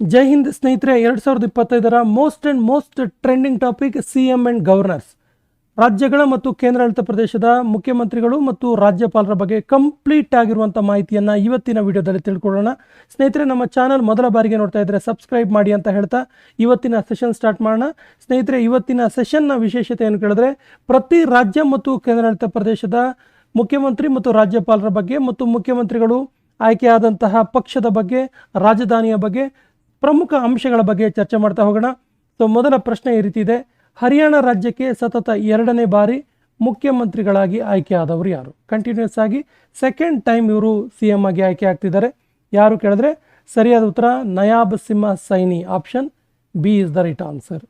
ಜೈ ಹಿಂದ್ ಸ್ನೇಹಿತರೆ, ಎರಡು ಸಾವಿರದ ಇಪ್ಪತ್ತೈದರ most and most trending topic C M and governors ರಾಜ್ಯಗಳ ಮತ್ತು ಕೇಂದ್ರಾಡಳಿತ ಪ್ರದೇಶದ ಮುಖ್ಯಮಂತ್ರಿಗಳು ಮತ್ತು ರಾಜ್ಯಪಾಲರ ಬಗ್ಗೆ ಕಂಪ್ಲೀಟ್ ಆಗಿರುವಂಥ ಮಾಹಿತಿಯನ್ನು ಇವತ್ತಿನ ವಿಡಿಯೋದಲ್ಲಿ ತಿಳ್ಕೊಳ್ಳೋಣ. ಸ್ನೇಹಿತರೆ, ನಮ್ಮ ಚಾನಲ್ ಮೊದಲ ಬಾರಿಗೆ ನೋಡ್ತಾ ಇದ್ದರೆ ಸಬ್ಸ್ಕ್ರೈಬ್ ಮಾಡಿ ಅಂತ ಹೇಳ್ತಾ ಇವತ್ತಿನ ಸೆಷನ್ ಸ್ಟಾರ್ಟ್ ಮಾಡೋಣ. ಸ್ನೇಹಿತರೆ, ಇವತ್ತಿನ ಸೆಷನ್ನ ವಿಶೇಷತೆ ಏನು ಕೇಳಿದ್ರೆ, ಪ್ರತಿ ರಾಜ್ಯ ಮತ್ತು ಕೇಂದ್ರಾಡಳಿತ ಪ್ರದೇಶದ ಮುಖ್ಯಮಂತ್ರಿ ಮತ್ತು ರಾಜ್ಯಪಾಲರ ಬಗ್ಗೆ ಮತ್ತು ಮುಖ್ಯಮಂತ್ರಿಗಳು ಆಯ್ಕೆಯಾದಂತಹ ಪಕ್ಷದ ಬಗ್ಗೆ, ರಾಜಧಾನಿಯ ಬಗ್ಗೆ ಪ್ರಮುಖ ಅಂಶಗಳ ಬಗ್ಗೆ ಚರ್ಚೆ ಮಾಡ್ತಾ ಹೋಗೋಣ. ಸೊ, ಮೊದಲ ಪ್ರಶ್ನೆ ಈ ರೀತಿ ಇದೆ. ಹರಿಯಾಣ ರಾಜ್ಯಕ್ಕೆ ಸತತ ಎರಡನೇ ಬಾರಿ ಮುಖ್ಯಮಂತ್ರಿಗಳಾಗಿ ಆಯ್ಕೆಯಾದವರು ಯಾರು? ಕಂಟಿನ್ಯೂಸ್ ಆಗಿ ಸೆಕೆಂಡ್ ಟೈಮ್ ಇವರು ಸಿ ಎಂ ಆಗಿ ಆಯ್ಕೆ ಆಗ್ತಿದ್ದಾರೆ. ಯಾರು ಕೇಳಿದ್ರೆ? ಸರಿಯಾದ ಉತ್ತರ, Nayab Singh Saini. Option B is the right answer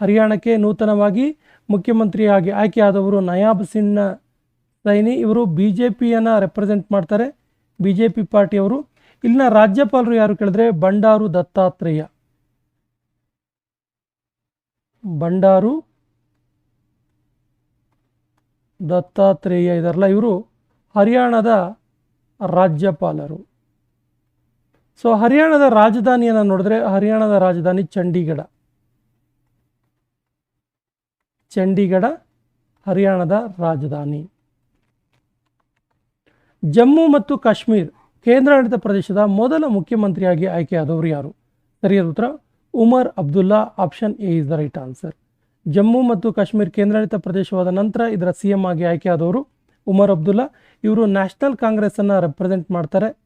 ಹರಿಯಾಣಕ್ಕೆ ನೂತನವಾಗಿ ಮುಖ್ಯಮಂತ್ರಿಯಾಗಿ ಆಯ್ಕೆಯಾದವರು ನಯಾಬ್ ಸಿಂಹ ಸೈನಿ. ಇವರು ಬಿ ಜೆ ಪಿಯನ್ನು ರೆಪ್ರೆಸೆಂಟ್ ಮಾಡ್ತಾರೆ. ಬಿ ಜೆ ಪಿ ಪಾರ್ಟಿಯವರು ಇಲ್ಲಿನ ರಾಜ್ಯಪಾಲರು ಯಾರು ಕೇಳಿದ್ರೆ ಬಂಡಾರು ದತ್ತಾತ್ರೇಯ. ಬಂಡಾರು ದತ್ತಾತ್ರೇಯ ಇದಾರಲ್ಲ, ಇವರು ಹರಿಯಾಣದ ರಾಜ್ಯಪಾಲರು. ಸೊ, ಹರಿಯಾಣದ ರಾಜಧಾನಿಯನ್ನು ನೋಡಿದ್ರೆ ಹರಿಯಾಣದ ರಾಜಧಾನಿ ಚಂಡೀಗಢ. ಚಂಡೀಗಢ ಹರಿಯಾಣದ ರಾಜಧಾನಿ. ಜಮ್ಮು ಮತ್ತು ಕಾಶ್ಮೀರ್. ಕೇಂದ್ರಾಡಳಿತ ಪ್ರದೇಶದ ಮೊದಲ ಮುಖ್ಯಮಂತ್ರಿಯಾಗಿ ಆಯ್ಕೆಯಾದವರು ಯಾರು? ಸರಿಯಾದ ಉತ್ತರ, Omar Abdullah, option A is the right answer. Jammu ಮತ್ತು ಕಾಶ್ಮೀರ್ ಕೇಂದ್ರಾಡಳಿತ ಪ್ರದೇಶವಾದ ನಂತರ ಇದರ ಸಿ ಎಂ ಆಗಿ ಆಯ್ಕೆಯಾದವರು ಉಮರ್ ಅಬ್ದುಲ್ಲಾ. ಇವರು ನ್ಯಾಷನಲ್ ಕಾಂಗ್ರೆಸ್ಸನ್ನು ರೆಪ್ರೆಸೆಂಟ್ ಮಾಡ್ತಾರೆ.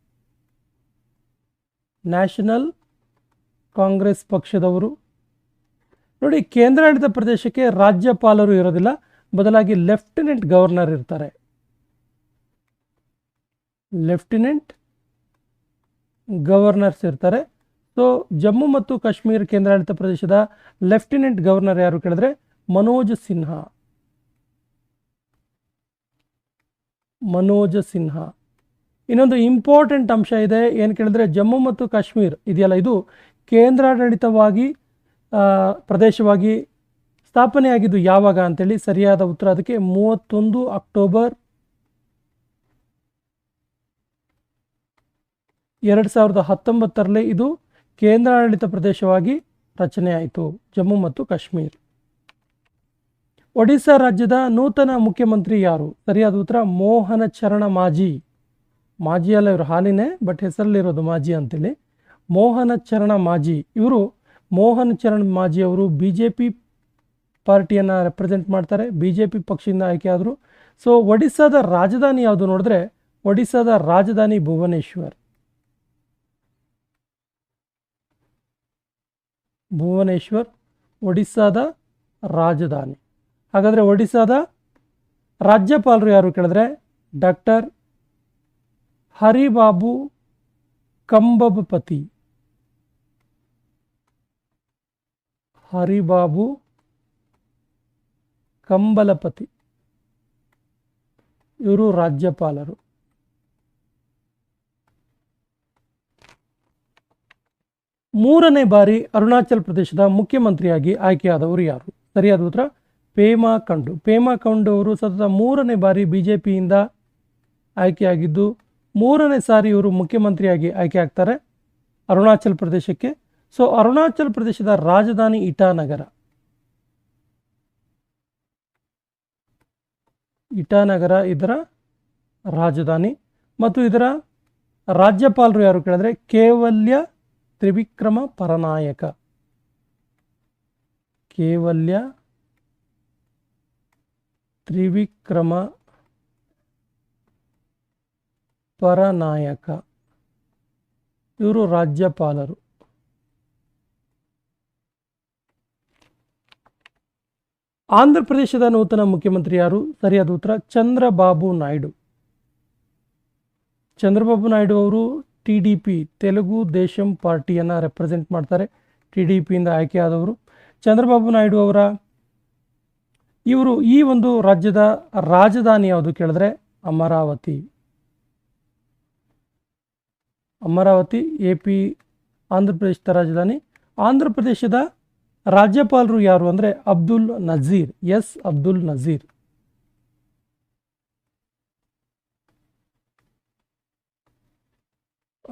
ನ್ಯಾಷನಲ್ ಕಾಂಗ್ರೆಸ್ ಪಕ್ಷದವರು. ನೋಡಿ, ಕೇಂದ್ರಾಡಳಿತ ಪ್ರದೇಶಕ್ಕೆ ರಾಜ್ಯಪಾಲರು ಇರೋದಿಲ್ಲ, ಬದಲಾಗಿ ಲೆಫ್ಟಿನೆಂಟ್ ಗವರ್ನರ್ ಇರ್ತಾರೆ. ಲೆಫ್ಟಿನೆಂಟ್ ಗವರ್ನರ್ಸ್ ಇರ್ತಾರೆ. ಸೊ ಜಮ್ಮು ಮತ್ತು ಕಾಶ್ಮೀರ ಕೇಂದ್ರಾಡಳಿತ ಪ್ರದೇಶದ ಲೆಫ್ಟಿನೆಂಟ್ ಗವರ್ನರ್ ಯಾರು ಕೇಳಿದ್ರೆ? ಮನೋಜ್ ಸಿನ್ಹಾ. ಮನೋಜ್ ಸಿನ್ಹಾ. ಇನ್ನೊಂದು ಇಂಪಾರ್ಟೆಂಟ್ ಅಂಶ ಇದೆ. ಏನು ಕೇಳಿದ್ರೆ, ಜಮ್ಮು ಮತ್ತು ಕಾಶ್ಮೀರ್ ಇದೆಯಲ್ಲ, ಇದು ಕೇಂದ್ರಾಡಳಿತವಾಗಿ ಪ್ರದೇಶವಾಗಿ ಸ್ಥಾಪನೆಯಾಗಿದ್ದು ಯಾವಾಗ ಅಂತೇಳಿ ಸರಿಯಾದ ಉತ್ತರ ಅದಕ್ಕೆ ಮೂವತ್ತೊಂದು ಅಕ್ಟೋಬರ್ ಎರಡು ಸಾವಿರದ ಹತ್ತೊಂಬತ್ತರಲ್ಲಿ ಇದು ಕೇಂದ್ರಾಡಳಿತ ಪ್ರದೇಶವಾಗಿ ರಚನೆಯಾಯಿತು, ಜಮ್ಮು ಮತ್ತು ಕಾಶ್ಮೀರ್. ಒಡಿಶಾ ರಾಜ್ಯದ ನೂತನ ಮುಖ್ಯಮಂತ್ರಿ ಯಾರು? ಸರಿಯಾದ ಉತ್ತರ, ಮೋಹನ ಚರಣ ಮಾಜಿ. ಮಾಜಿ ಅಲ್ಲ, ಇವರು ಹಾಲಿನೇ, ಬಟ್ ಹೆಸರಲ್ಲಿರೋದು ಮಾಜಿ ಅಂತೇಳಿ. ಮೋಹನ ಚರಣ ಮಾಜಿ. ಇವರು ಮೋಹನ್ ಚರಣ್ ಮಾಜಿ ಅವರು ಬಿ ಜೆ ಪಿ ಪಾರ್ಟಿಯನ್ನು ರೆಪ್ರೆಸೆಂಟ್ ಮಾಡ್ತಾರೆ ಬಿ ಜೆ ಪಿ ಪಕ್ಷದಿಂದ ಆಯ್ಕೆಯಾದರು ಸೊ ಒಡಿಸ್ಸಾದ ರಾಜಧಾನಿ ಯಾವುದು ನೋಡಿದ್ರೆ, ಒಡಿಸ್ಸಾದ ರಾಜಧಾನಿ ಭುವನೇಶ್ವರ್. ಭುವನೇಶ್ವರ್, ಒಡಿಸ್ಸಾದ ರಾಜಧಾನಿ. ಹಾಗಾದರೆ ಒಡಿಸ್ಸಾದ ರಾಜ್ಯಪಾಲರು ಯಾರು ಕೇಳಿದ್ರೆ? ಡಾಕ್ಟರ್ ಹರಿಬಾಬು ಕಂಬಬಪತಿ. ಹರಿಬಾಬು ಕಂಬಲಪತಿ. ಇವರು ರಾಜ್ಯಪಾಲರು. ಮೂರನೇ ಬಾರಿ ಅರುಣಾಚಲ್ ಪ್ರದೇಶದ ಮುಖ್ಯಮಂತ್ರಿಯಾಗಿ ಆಯ್ಕೆಯಾದವರು ಯಾರು? ಸರಿಯಾದ ಉತ್ತರ, ಪೇಮಾ ಖಂಡು. ಪೇಮಾ ಖಂಡು ಅವರು ಸತತ ಮೂರನೇ ಬಾರಿ ಬಿ ಜೆ ಪಿಯಿಂದ ಆಯ್ಕೆಯಾಗಿದ್ದು, ಮೂರನೇ ಸಾರಿ ಇವರು ಮುಖ್ಯಮಂತ್ರಿಯಾಗಿ ಆಯ್ಕೆ ಆಗ್ತಾರೆ ಅರುಣಾಚಲ್ ಪ್ರದೇಶಕ್ಕೆ. ಸೊ, ಅರುಣಾಚಲ್ ಪ್ರದೇಶದ ರಾಜಧಾನಿ ಇಟಾನಗರ. ಇಟಾನಗರ ಇದರ ರಾಜಧಾನಿ. ಮತ್ತು ಇದರ ರಾಜ್ಯಪಾಲರು ಯಾರು ಕೇಳಿದ್ರೆ, ಕೇವಲ್ಯ ತ್ರಿವಿಕ್ರಮ ಪರನಾಯಕ. ಕೇವಲ್ಯ ತ್ರಿವಿಕ್ರಮ ಪರನಾಯಕ. ಇವರು ರಾಜ್ಯಪಾಲರು. ಆಂಧ್ರ ಪ್ರದೇಶದ ನೂತನ ಮುಖ್ಯಮಂತ್ರಿ ಯಾರು? ಸರಿಯಾದ ಉತ್ತರ, ಚಂದ್ರಬಾಬು ನಾಯ್ಡು. ಚಂದ್ರಬಾಬು ನಾಯ್ಡು ಅವರು T D P Telugu Desam ಪಾರ್ಟಿಯನ್ನು represent ಮಾಡ್ತಾರೆ. ಟಿ ಡಿ ಪಿಯಿಂದ ಆಯ್ಕೆಯಾದವರು. ಚಂದ್ರಬಾಬು ನಾಯ್ಡು ಅವರ ಇವರು ಈ ಒಂದು ರಾಜ್ಯದ ರಾಜಧಾನಿ ಯಾವುದು ಕೇಳಿದ್ರೆ ಅಮರಾವತಿ. ಅಮರಾವತಿ ಎ ಪಿ ಆಂಧ್ರ ಪ್ರದೇಶದ ರಾಜಧಾನಿ. ಆಂಧ್ರ ಪ್ರದೇಶದ ರಾಜ್ಯಪಾಲರು ಯಾರು ಅಂದರೆ ಅಬ್ದುಲ್ ನಜೀರ್, ಎಸ್ ಅಬ್ದುಲ್ ನಜೀರ್.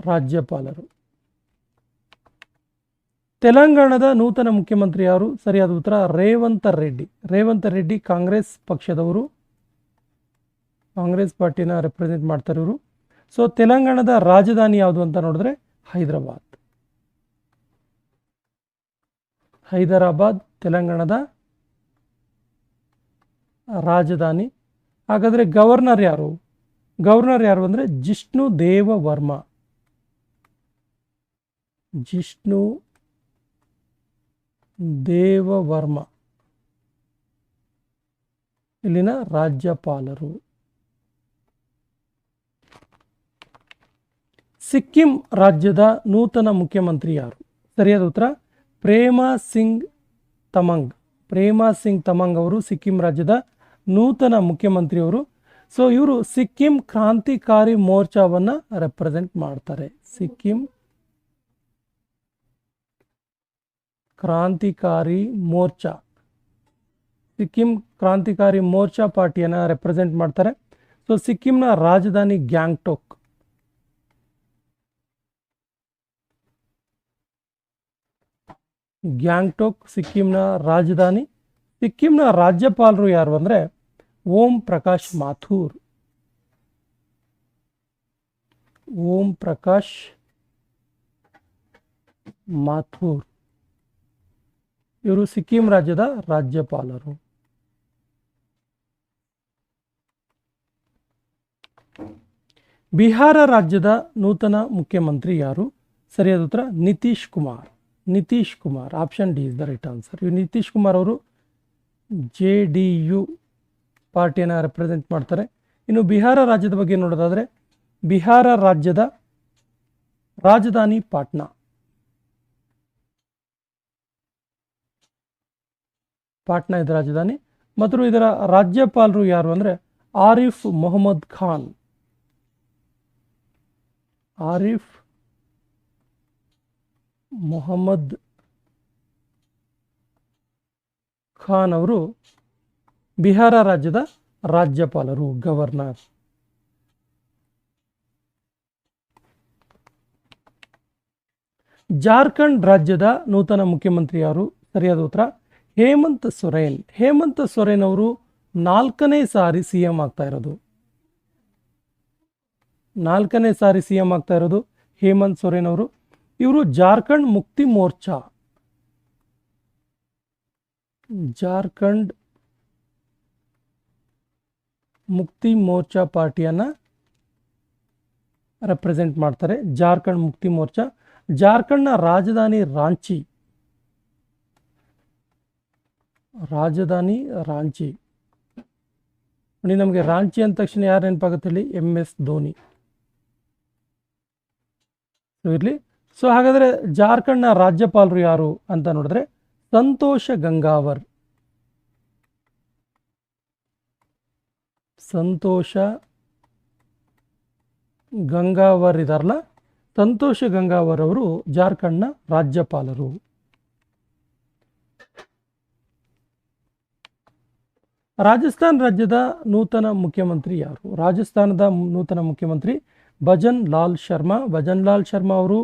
ರಾಜ್ಯಪಾಲರು. ತೆಲಂಗಾಣದ ನೂತನ ಮುಖ್ಯಮಂತ್ರಿ ಯಾರು? ಸರಿಯಾದ ಉತ್ತರ, ರೇವಂತ ರೆಡ್ಡಿ. ರೇವಂತ ರೆಡ್ಡಿ ಕಾಂಗ್ರೆಸ್ ಪಕ್ಷದವರು. ಕಾಂಗ್ರೆಸ್ ಪಾರ್ಟಿನ ರೆಪ್ರೆಸೆಂಟ್ ಮಾಡ್ತಾರೆ ಇವರು. ಸೊ ತೆಲಂಗಾಣದ ರಾಜಧಾನಿ ಯಾವುದು ಅಂತ ನೋಡಿದ್ರೆ ಹೈದರಾಬಾದ್. ಹೈದರಾಬಾದ್, ತೆಲಂಗಾಣದ ರಾಜಧಾನಿ. ಹಾಗಾದರೆ ಗವರ್ನರ್ ಯಾರು? ಗವರ್ನರ್ ಯಾರು ಅಂದರೆ ಜಿಷ್ಣು ದೇವ ವರ್ಮ ಜಿಷ್ಣು ದೇವವರ್ಮ. ಇಲ್ಲಿನ ರಾಜ್ಯಪಾಲರು. ಸಿಕ್ಕಿಂ ರಾಜ್ಯದ ನೂತನ ಮುಖ್ಯಮಂತ್ರಿ ಯಾರು? ಸರಿಯಾದ ಉತ್ತರ, ಪ್ರೇಮ ಸಿಂಗ್ ತಮಂಗ್. ಪ್ರೇಮ ಸಿಂಗ್ ತಮಂಗ್ ಅವರು ಸಿಕ್ಕಿಂ ರಾಜ್ಯದ ನೂತನ ಮುಖ್ಯಮಂತ್ರಿಯವರು ಸೊ ಇವರು ಸಿಕ್ಕಿಂ ಕ್ರಾಂತಿಕಾರಿ ಮೋರ್ಚಾವನ್ನು ರೆಪ್ರೆಸೆಂಟ್ ಮಾಡ್ತಾರೆ. ಸಿಕ್ಕಿಂ ಕ್ರಾಂತಿಕಾರಿ ಮೋರ್ಚಾ ಸಿಕ್ಕಿಂ ಕ್ರಾಂತಿಕಾರಿ ಮೋರ್ಚಾ ಪಾರ್ಟಿಯನ್ನು ರೆಪ್ರೆಸೆಂಟ್ ಮಾಡ್ತಾರೆ. ಸೊ ಸಿಕ್ಕಿಂನ ರಾಜಧಾನಿ ಗ್ಯಾಂಗ್ಟೋಕ್. ಗ್ಯಾಂಗ್ಟೋಕ್ ಸಿಕ್ಕಿಂನ ರಾಜಧಾನಿ. ಸಿಕ್ಕಿಂನ ರಾಜ್ಯಪಾಲರು ಯಾರು ಅಂದರೆ ಓಂ ಪ್ರಕಾಶ್ ಮಾಥೂರ್. ಓಂ ಪ್ರಕಾಶ್ ಮಾಥೂರ್. ಇವರು ಸಿಕ್ಕಿಂ ರಾಜ್ಯದ ರಾಜ್ಯಪಾಲರು. ಬಿಹಾರ ರಾಜ್ಯದ ನೂತನ ಮುಖ್ಯಮಂತ್ರಿ ಯಾರು? ಸರಿಯಾದ ಉತ್ತರ, Nitish Kumar. Nitish Kumar option D is the right answer ಇವು ನಿತೀಶ್ ಕುಮಾರ್ ಅವರು ಜೆ ಡಿ ಯು ಪಾರ್ಟಿಯನ್ನು ರೆಪ್ರೆಸೆಂಟ್ ಮಾಡ್ತಾರೆ. ಇನ್ನು ಬಿಹಾರ ರಾಜ್ಯದ ಬಗ್ಗೆ ನೋಡೋದಾದರೆ, ಬಿಹಾರ ರಾಜ್ಯದ ರಾಜಧಾನಿ ಪಾಟ್ನಾ. ಪಾಟ್ನಾ ಇದರ ರಾಜಧಾನಿ. ಮತ್ತು ಇದರ ರಾಜ್ಯಪಾಲರು ಯಾರು ಅಂದರೆ ಆರಿಫ್ ಮೊಹಮ್ಮದ್ ಖಾನ್. ಆರಿಫ್ ಮೊಹಮ್ಮದ್ ಖಾನ್ ಅವರು ಬಿಹಾರ ರಾಜ್ಯದ ರಾಜ್ಯಪಾಲರು, ಗವರ್ನರ್. ಜಾರ್ಖಂಡ್ ರಾಜ್ಯದ ನೂತನ ಮುಖ್ಯಮಂತ್ರಿ ಯಾರು? ಸರಿಯಾದ ಉತ್ತರ ಹೇಮಂತ್ ಸೊರೇನ್. ಹೇಮಂತ್ ಸೊರೇನ್ ಅವರು ನಾಲ್ಕನೇ ಸಾರಿ ಸಿ ಎಂ ಆಗ್ತಾ ಇರೋದು. ನಾಲ್ಕನೇ ಸಾರಿ ಸಿ ಎಂ ಆಗ್ತಾ ಇರೋದು ಹೇಮಂತ್ ಸೊರೇನ್ ಅವರು ಇವರು ಜಾರ್ಖಂಡ್ ಮುಕ್ತಿ ಮೋರ್ಚಾ. ಜಾರ್ಖಂಡ್ ಮುಕ್ತಿ ಮೋರ್ಚಾ ಪಾರ್ಟಿಯನ್ನ ರೆಪ್ರೆಸೆಂಟ್ ಮಾಡ್ತಾರೆ. ಜಾರ್ಖಂಡ್ ಮುಕ್ತಿ ಮೋರ್ಚಾ. ಜಾರ್ಖಂಡ್ನ ರಾಜಧಾನಿ ರಾಂಚಿ. ರಾಜಧಾನಿ ರಾಂಚಿ. ನೋಡಿ, ನಮಗೆ ರಾಂಚಿ ಅಂದ ತಕ್ಷಣ ಯಾರು ನೆನಪಾಗುತ್ತೆ ಹೇಳಿ? ಎಂ ಎಸ್ ಧೋನಿ. ಇರಲಿ. ಸೊ ಹಾಗಾದರೆ ಜಾರ್ಖಂಡ್ನ ರಾಜ್ಯಪಾಲರು ಯಾರು ಅಂತ ನೋಡಿದ್ರೆ ಸಂತೋಷ ಗಂಗಾವರ್. ಸಂತೋಷ ಗಂಗಾವರ್ ಇದಾರಲ್ಲ? ಸಂತೋಷ ಗಂಗಾವರ್ ಅವರು ಜಾರ್ಖಂಡ್ನ ರಾಜ್ಯಪಾಲರು. ರಾಜಸ್ಥಾನ್ ರಾಜ್ಯದ ನೂತನ ಮುಖ್ಯಮಂತ್ರಿ ಯಾರು? ರಾಜಸ್ಥಾನದ ನೂತನ ಮುಖ್ಯಮಂತ್ರಿ ಭಜನ್ ಲಾಲ್ ಶರ್ಮಾ. ಭಜನ್ ಲಾಲ್ ಶರ್ಮಾ ಅವರು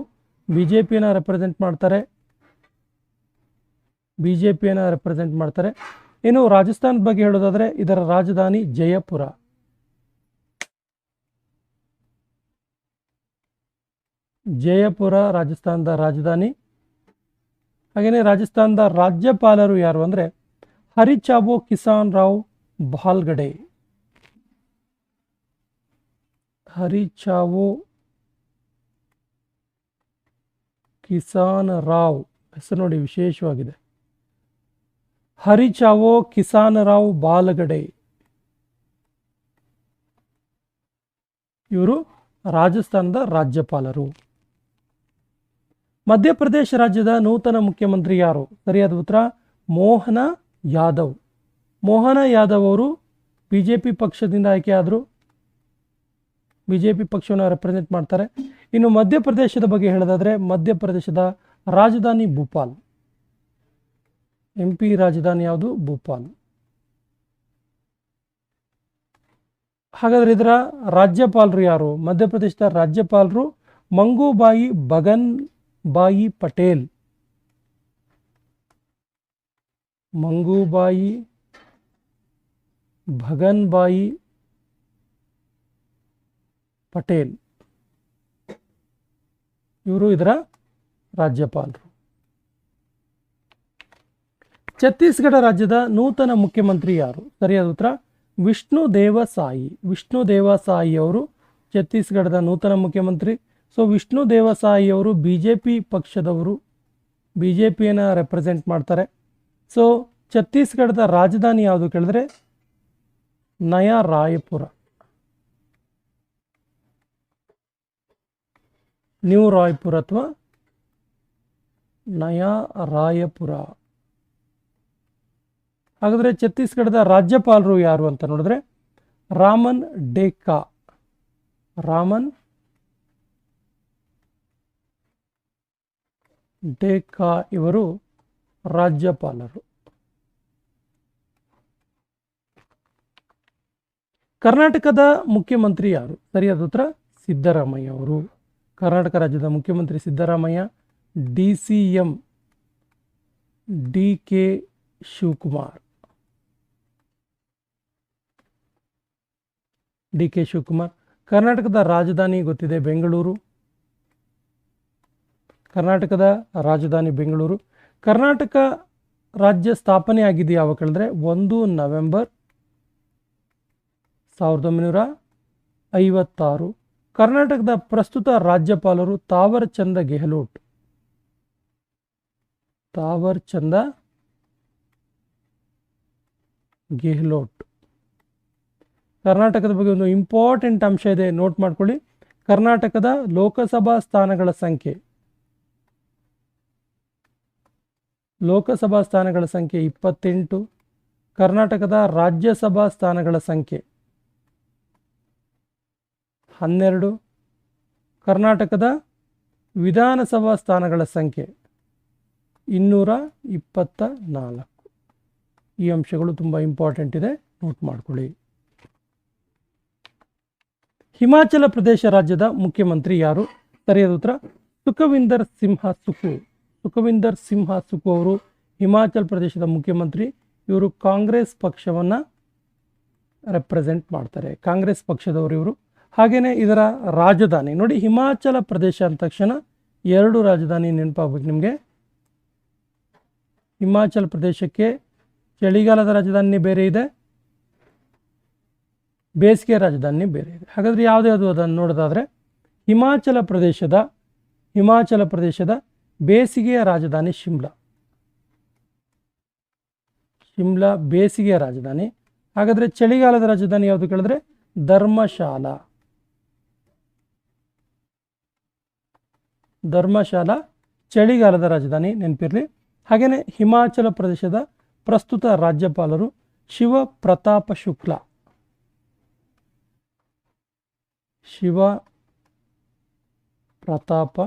ಬಿ ಜೆ ಪಿಯನ್ನು ರೆಪ್ರೆಸೆಂಟ್ ಮಾಡ್ತಾರೆ. ಬಿ ಜೆ ಪಿಯನ್ನು ರೆಪ್ರೆಸೆಂಟ್ ಮಾಡ್ತಾರೆ. ಇನ್ನು ರಾಜಸ್ಥಾನದ ಬಗ್ಗೆ ಹೇಳೋದಾದರೆ ಇದರ ರಾಜಧಾನಿ ಜಯಪುರ. ಜಯಪುರ ರಾಜಸ್ಥಾನದ ರಾಜಧಾನಿ. ಹಾಗೆಯೇ ರಾಜಸ್ಥಾನದ ರಾಜ್ಯಪಾಲರು ಯಾರು ಅಂದರೆ ಹರಿಚಾಬೋ ಕಿಸಾನ್ ರಾವ್ ಬಾಲ್ಗಡೆ. ಹರಿಚಾವೋ ಕಿಸಾನ್ ರಾವ್, ಹೆಸರು ನೋಡಿ ವಿಶೇಷವಾಗಿದೆ. ಹರಿಚಾವೋ ಕಿಸಾನ್ ರಾವ್ ಬಾಲಗಡೆ. ಇವರು ರಾಜಸ್ಥಾನದ ರಾಜ್ಯಪಾಲರು. ಮಧ್ಯಪ್ರದೇಶ ರಾಜ್ಯದ ನೂತನ ಮುಖ್ಯಮಂತ್ರಿ ಯಾರು? ಸರಿಯಾದ ಉತ್ತರ, ಮೋಹನ ಯಾದವ್. ಮೋಹನ ಯಾದವ್ ಅವರು ಬಿ ಜೆ ಪಿ ಪಕ್ಷದಿಂದ ಆಯ್ಕೆಯಾದರು. ಬಿ ಜೆ ಪಿ ಪಕ್ಷವನ್ನು ರೆಪ್ರೆಸೆಂಟ್ ಮಾಡ್ತಾರೆ. ಇನ್ನು ಮಧ್ಯಪ್ರದೇಶದ ಬಗ್ಗೆ ಹೇಳೋದಾದರೆ ಮಧ್ಯಪ್ರದೇಶದ ರಾಜಧಾನಿ ಭೂಪಾಲ್. ಎಂ ಪಿ ರಾಜಧಾನಿ ಯಾವುದು? ಭೂಪಾಲ್. ಹಾಗಾದರೆ ಇದರ ರಾಜ್ಯಪಾಲರು ಯಾರು? ಮಧ್ಯಪ್ರದೇಶದ ರಾಜ್ಯಪಾಲರು ಮಂಗೂಬಾಯಿ ಬಗನ್ ಬಾಯಿ ಪಟೇಲ್. ಮಂಗೂಬಾಯಿ, ಭಗನ್ಬಾಯಿ ಪಟೇಲ್. ಇವರು ಇದರ ರಾಜ್ಯಪಾಲರು. ಛತ್ತೀಸ್ಗಢ ರಾಜ್ಯದ ನೂತನ ಮುಖ್ಯಮಂತ್ರಿ ಯಾರು? ಸರಿಯಾದ ಉತ್ತರ ವಿಷ್ಣು ದೇವಸಾಯಿ ವಿಷ್ಣು ದೇವಸಾಯಿ ಅವರು ಛತ್ತೀಸ್ಗಢದ ನೂತನ ಮುಖ್ಯಮಂತ್ರಿ. ಸೊ ವಿಷ್ಣು ದೇವಸಾಯಿ ಅವರು ಬಿ ಜೆ ಪಿ ಪಕ್ಷದವರು ಬಿ ಜೆ ಪಿಯನ್ನು ರೆಪ್ರೆಸೆಂಟ್ ಮಾಡ್ತಾರೆ. ಸೊ ಛತ್ತೀಸ್ಗಢದ ರಾಜಧಾನಿ ಯಾವುದು ಕೇಳಿದ್ರೆ? ನಯಾ ರಾಯಪುರ. ನ್ಯೂ ರಾಯ್ಪುರ ಅಥವಾ ನಯಾ ರಾಯಪುರ. ಹಾಗಾದರೆ ಛತ್ತೀಸ್ಗಢದ ರಾಜ್ಯಪಾಲರು ಯಾರು ಅಂತ ನೋಡಿದ್ರೆ, ರಾಮನ್ ಡೇಕಾ. ರಾಮನ್ ಡೇಕಾ ಇವರು ರಾಜ್ಯಪಾಲರು. ಕರ್ನಾಟಕದ ಮುಖ್ಯಮಂತ್ರಿ ಯಾರು? ಸರಿಯಾದ ಉತ್ತರ, ಸಿದ್ದರಾಮಯ್ಯ ಅವರು. ಕರ್ನಾಟಕ ರಾಜ್ಯದ ಮುಖ್ಯಮಂತ್ರಿ Siddaramaiah, D C M D K Shivakumar. D K Shivakumar. ಕರ್ನಾಟಕದ ರಾಜಧಾನಿ ಗೊತ್ತಿದೆ ಬೆಂಗಳೂರು. ಕರ್ನಾಟಕದ ರಾಜಧಾನಿ ಬೆಂಗಳೂರು. ಕರ್ನಾಟಕ ರಾಜ್ಯ ಸ್ಥಾಪನೆ ಆಗಿದೆ ಯಾವಾಗ ಕೇಳಿದ್ರೆ ಒಂದು ನವೆಂಬರ್ ಸಾವಿರದ ಒಂಬೈನೂರ ಐವತ್ತಾರು. ಕರ್ನಾಟಕದ ಪ್ರಸ್ತುತ ರಾಜ್ಯಪಾಲರು ತಾವರ್ ಚಂದ ಗೆಹ್ಲೋಟ್. ತಾವರ್ ಚಂದ ಗೆಹ್ಲೋಟ್. ಕರ್ನಾಟಕದ ಬಗ್ಗೆ ಒಂದು ಇಂಪಾರ್ಟೆಂಟ್ ಅಂಶ ಇದೆ ನೋಟ್ ಮಾಡ್ಕೊಳ್ಳಿ. ಕರ್ನಾಟಕದ ಲೋಕಸಭಾ ಸ್ಥಾನಗಳ ಸಂಖ್ಯೆ. ಲೋಕಸಭಾ ಸ್ಥಾನಗಳ ಸಂಖ್ಯೆ ಇಪ್ಪತ್ತೆಂಟು, ಕರ್ನಾಟಕದ ರಾಜ್ಯಸಭಾ ಸ್ಥಾನಗಳ ಸಂಖ್ಯೆ ಹನ್ನೆರಡು, ಕರ್ನಾಟಕದ ವಿಧಾನಸಭಾ ಸ್ಥಾನಗಳ ಸಂಖ್ಯೆ ಇನ್ನೂರ ಇಪ್ಪತ್ತ ನಾಲ್ಕು ಈ ಅಂಶಗಳು ತುಂಬ ಇಂಪಾರ್ಟೆಂಟ್ ಇದೆ, ನೋಟ್ ಮಾಡ್ಕೊಳ್ಳಿ. ಹಿಮಾಚಲ ಪ್ರದೇಶ ರಾಜ್ಯದ ಮುಖ್ಯಮಂತ್ರಿ ಯಾರು? ಸರಿಯಾದ ಉತ್ತರ, ಸುಖವಿಂದರ್ ಸಿಂಹ ಸುಕು. ಸುಖವಿಂದರ್ ಸಿಂಹ ಸುಖು ಅವರು, ಹಿಮಾಚಲ ಪ್ರದೇಶದ ಮುಖ್ಯಮಂತ್ರಿ. ಇವರು ಕಾಂಗ್ರೆಸ್ ಪಕ್ಷವನ್ನು ರೆಪ್ರೆಸೆಂಟ್ ಮಾಡ್ತಾರೆ. ಕಾಂಗ್ರೆಸ್ ಪಕ್ಷದವರು ಇವರು. ಹಾಗೆಯೇ ಇದರ ರಾಜಧಾನಿ. ನೋಡಿ, ಹಿಮಾಚಲ ಪ್ರದೇಶ ಅಂದ ತಕ್ಷಣ ಎರಡು ರಾಜಧಾನಿ ನೆನಪಾಗಬೇಕು ನಿಮಗೆ. ಹಿಮಾಚಲ ಪ್ರದೇಶಕ್ಕೆ ಚಳಿಗಾಲದ ರಾಜಧಾನಿ ಬೇರೆ ಇದೆ. ಬೇಸಿಗೆ ರಾಜಧಾನಿ ಬೇರೆ ಇದೆ. ಹಾಗಾದರೆ ಯಾವುದು ಯಾವುದು ಅದನ್ನು ನೋಡೋದಾದರೆ, ಹಿಮಾಚಲ ಪ್ರದೇಶದ ಹಿಮಾಚಲ ಪ್ರದೇಶದ ಬೇಸಿಗೆಯ ರಾಜಧಾನಿ ಶಿಮ್ಲಾ. ಶಿಮ್ಲಾ ಬೇಸಿಗೆಯ ರಾಜಧಾನಿ. ಹಾಗಾದರೆ ಚಳಿಗಾಲದ ರಾಜಧಾನಿ ಯಾವುದು ಕೇಳಿದ್ರೆ? ಧರ್ಮಶಾಲಾ. ಧರ್ಮಶಾಲಾ ಚಳಿಗಾಲದ ರಾಜಧಾನಿ ನೆನಪಿರಲಿ. ಹಾಗೆಯೇ ಹಿಮಾಚಲ ಪ್ರದೇಶದ ಪ್ರಸ್ತುತ ರಾಜ್ಯಪಾಲರು ಶಿವ ಪ್ರತಾಪ ಶುಕ್ಲ. ಶಿವ ಪ್ರತಾಪ